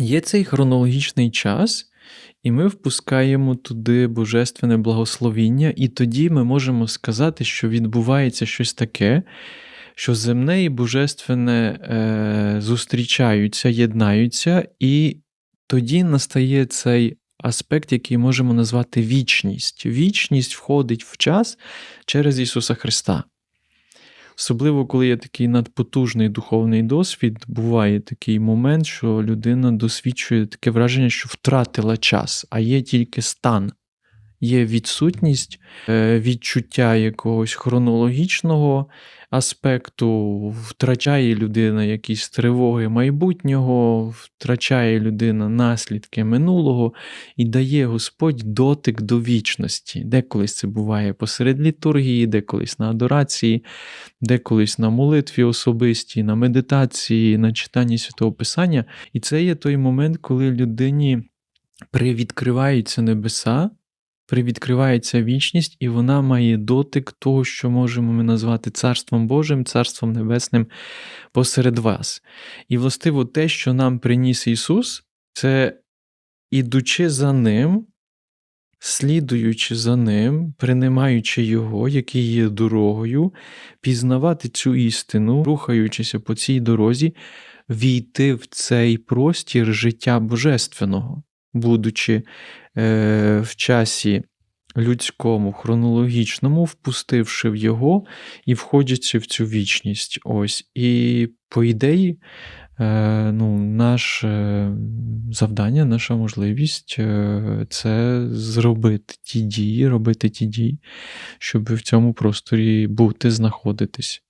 є цей хронологічний час, і ми впускаємо туди божественне благословіння, і тоді ми можемо сказати, що відбувається щось таке, що земне і божественне е, зустрічаються, єднаються, і тоді настає цей аспект, який можемо назвати вічність. Вічність входить в час через Ісуса Христа. Особливо, коли є такий надпотужний духовний досвід, буває такий момент, що людина досвідчує таке враження, що втратила час, а є тільки стан. Є відсутність е, відчуття якогось хронологічного аспекту, втрачає людина якісь тривоги майбутнього, втрачає людина наслідки минулого і дає Господь дотик до вічності. Деколись це буває посеред літургії, деколись на адорації, деколись на молитві особистій, на медитації, на читанні святого Писання. І це є той момент, коли людині привідкриваються небеса привідкривається вічність, і вона має дотик того, що можемо ми назвати Царством Божим, Царством Небесним посеред вас. І властиво те, що нам приніс Ісус, це ідучи за Ним. Слідуючи за ним, приймаючи Його, який є дорогою, пізнавати цю істину, рухаючися по цій дорозі, війти в цей простір життя Божественного, будучи в часі людському, хронологічному, впустивши в його і входячи в цю вічність. Ось. І, по ідеї, е, ну, наше завдання, наша можливість е, це зробити ті дії, робити ті дії, щоб в цьому просторі бути, знаходитись.